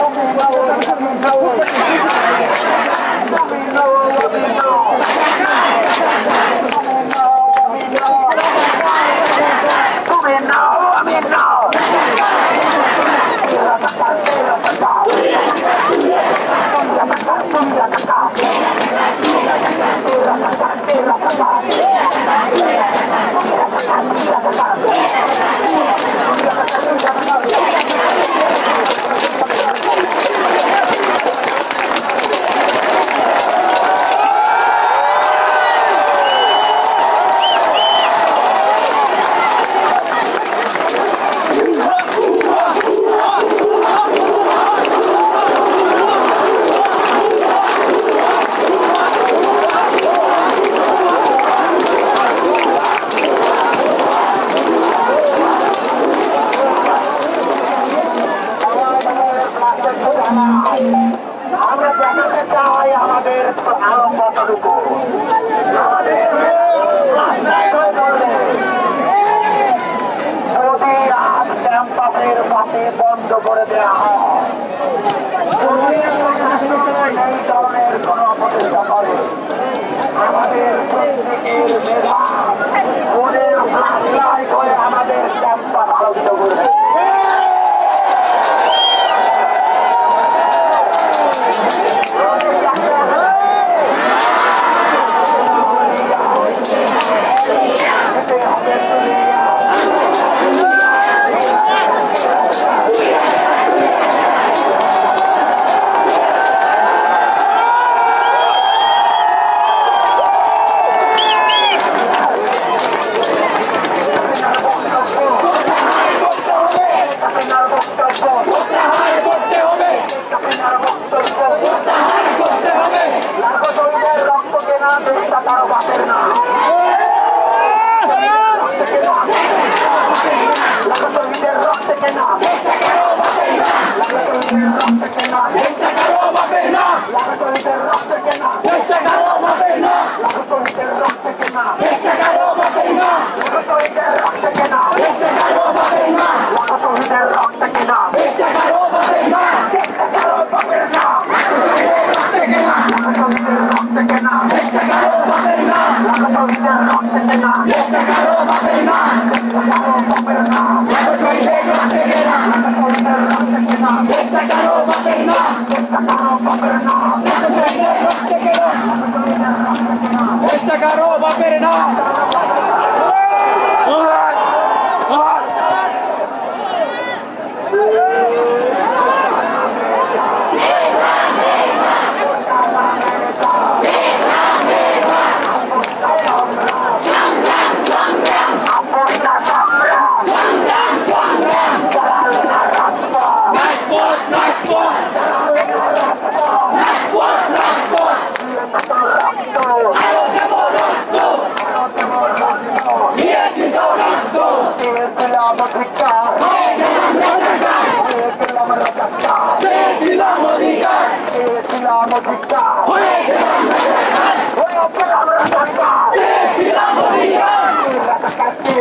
Oh dominało, Oh dominało. আমরা দেখাতে চাই আমাদের যদি আজ ক্যাম্পাসের বন্ধ করে দেওয়া হয় এই ধরনের কোন প্রতিষ্ঠা করে আমাদের প্রত্যেকের মেধা ওদের আমাদের ক্যাম্পাস আলোকিত করবে। Glória রক্তাকে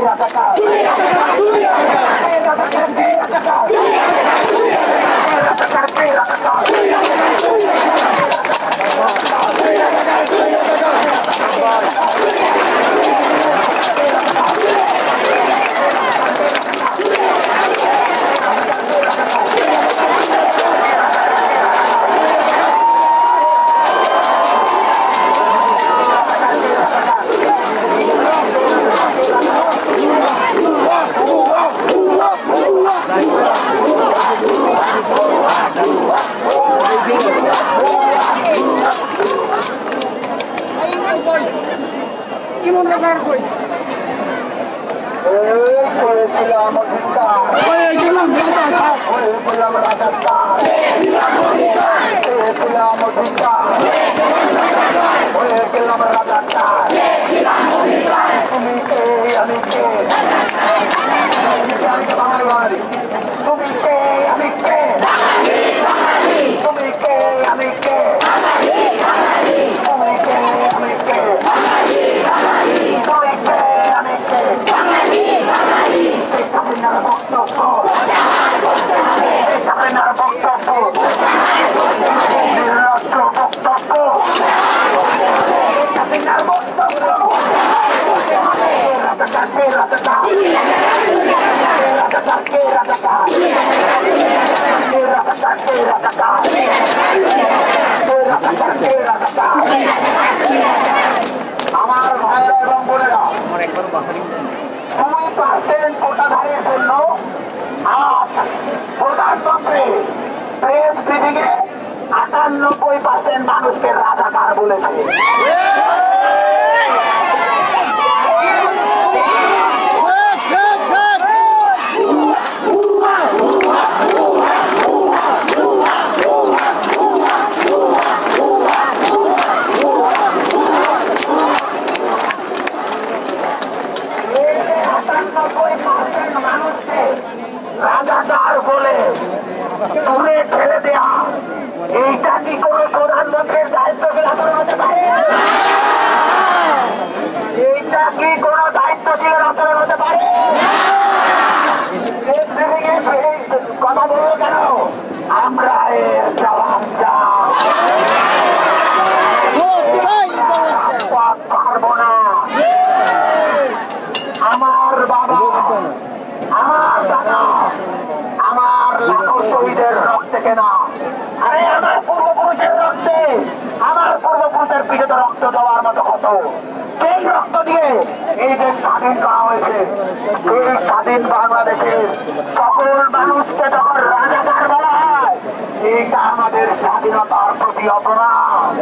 রাজাকার আমার ভাইয়েরা এবং বোনেরা দুই পার্সেন্ট কোটাধারীর জন্য আজ প্রধানমন্ত্রী প্রেস ব্রিফিংয়ে আটানব্বই পার্সেন্ট মানুষকে রাজাকার বলেছে এই যে আটানব্বই পার্সেন্ট মানুষকে রাজাকার বলে দূরে ঠেলে দেয়া এইটা কি কোন প্রধানমন্ত্রীর দায়িত্ব আচরণ হতে পারে এইটা কি কোন দায়িত্বশীলের আচরণ হতে পারে এই ব্রিফিংয়ে এই কথা বলল কেন আমরা পূর্বপুরুষের রক্তে রক্ত দেওয়ার মতো কত দিয়ে এই স্বাধীন করা হয়েছে, এই স্বাধীন বাংলাদেশে সকল মানুষকে যখন রাজাকার বলা হয় এইটা আমাদের স্বাধীনতার প্রতি অপরাধ।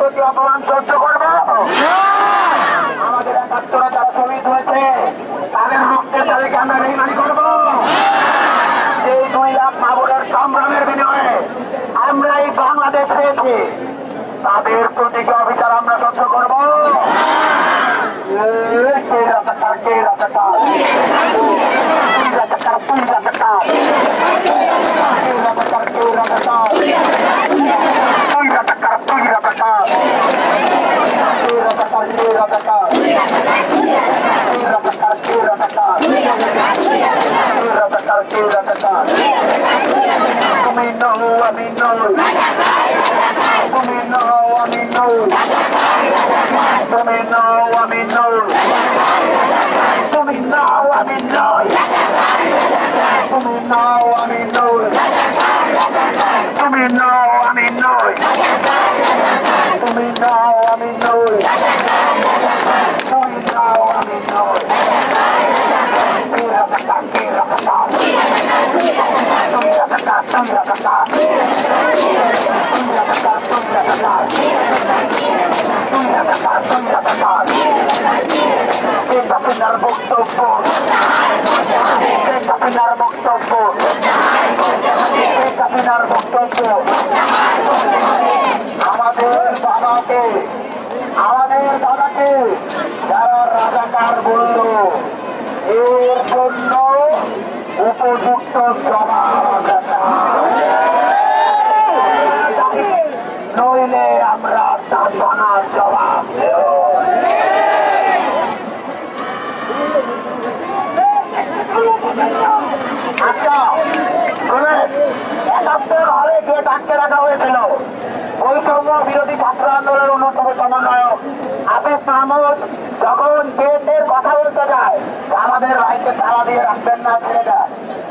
প্রতি অপমান সহ্য করব। আমাদের একাত্তরে যারা শহীদ হয়েছে। তাদের রক্তের তাদেরকে আমরা বেইমানি করব। এই দুই লাখ মাবুরের সংগ্রামের বিনিময়ে আমরা এই বাংলাদেশ পেয়েছি। তাদের প্রতি কি অবিচার আমরা সহ্য করব। কে রাজাকার কে রাজাকার? তুই রাজাকার তুই রাজাকার? Thank you. হাসিনার বক্তব্য হাসিনার বক্তব্য হাসিনার বক্তব্য আমাদের বাবাকে, আমাদের দাদাকে যারা রাজাকার বলল এর জন্য উপযুক্ত নইলে আমরা তার জবাব দেব। আচ্ছা শুনেন রাখা হয়েছিল, বৈষম্য বিরোধী ছাত্র আন্দোলনের অন্যতম সমন্বয়ক আফিফ মাহমুদ, যখন গেটের কথা বলতে যায় আমাদের ভাইকে তালা দিয়ে রাখবেন না ছেলেটা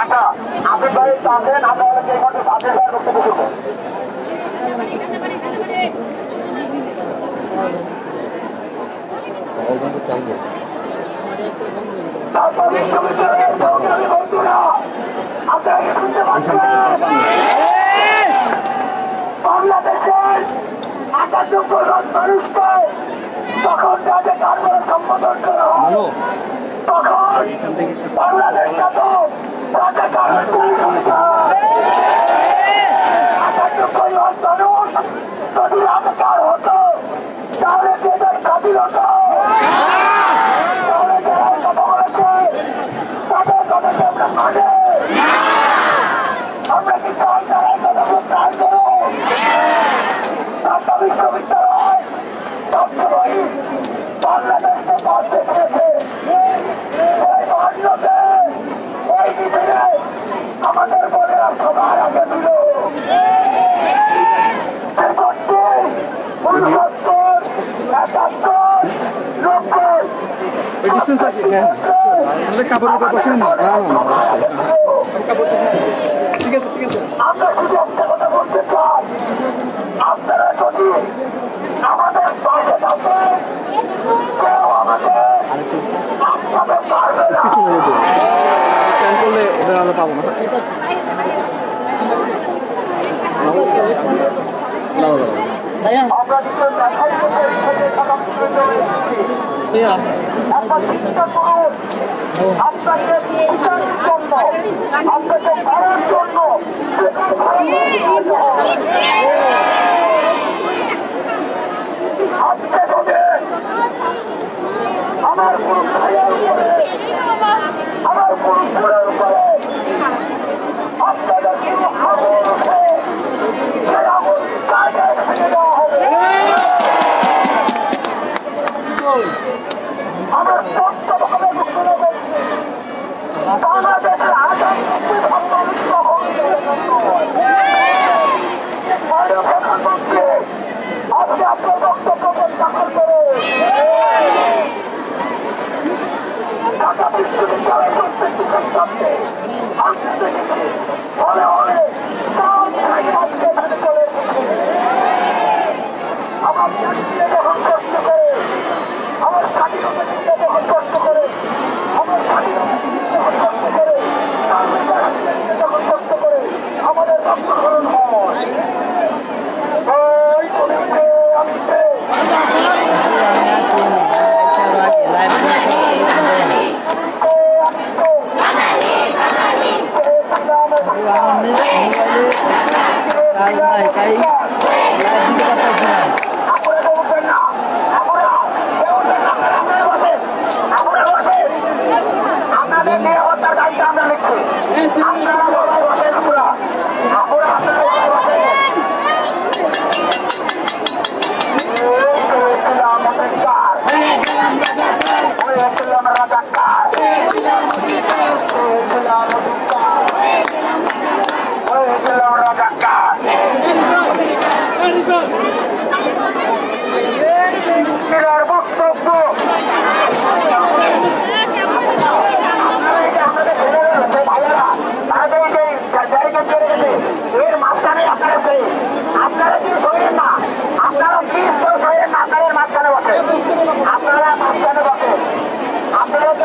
আচ্ছা আপনি ভাই চাচ্ছেন আমরা অনেকে এই ঘণ্টা সাথে বক্তব্য করব। ঢাকা বিশ্ববিদ্যালয়ের সহকারী বন্ধুরা আপনারা কি শুনতে পাচ্ছেন বাংলাদেশের লাখ মানুষকে তখন রাজে কারবার সম্বোধন করা হয় তখন বাংলাদেশ শাসক রাজাকারের গুলি মানুষ যদি রাজাকার হতো তাহলে দেশের স্বাধীনতা কাপড় উপর বসেন না? হ্যাঁ, না না ঠিক আছে ঠিক আছে। আমরা শুধু কিছু মনে দিন প্ল্যান করলে ওদের আমরা পাবো না। আমরা আপনাকে বিচার জন্য আপনাকে ধরার জন্য আমার কোন আমার কোন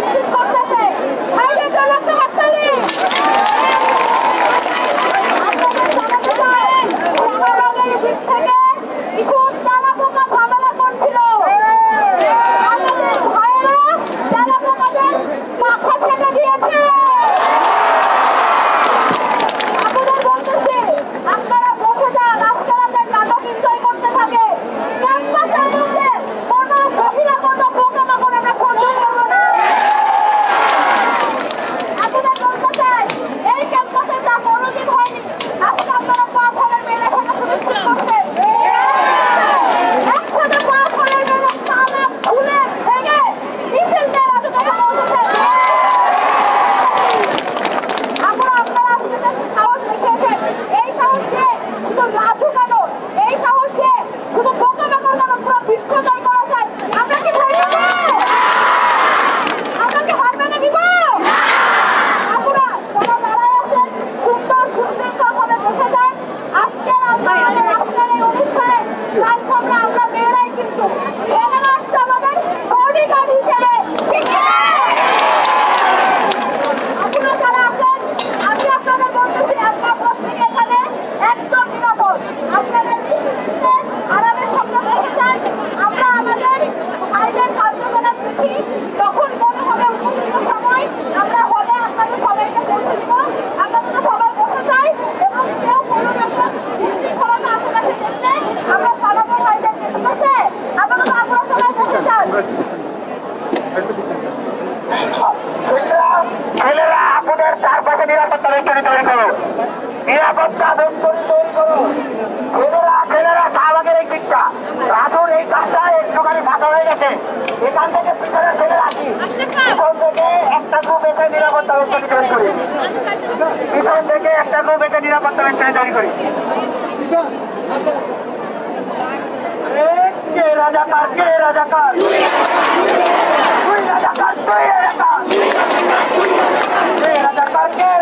Thank you. ব্যবস্থা বিতরণ করি পিছন থেকে একটা গ্রুপ এতে নিরাপত্তা ব্যবস্থা জারি করি কে রাজাকার কে রাজাকার তুই রাজাকার তুই রাজাকার কে রাজাকার কে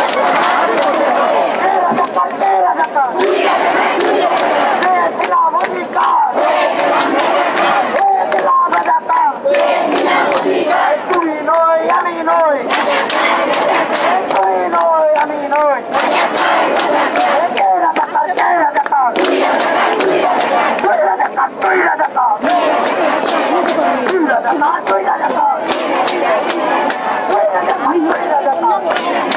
Wait a minute.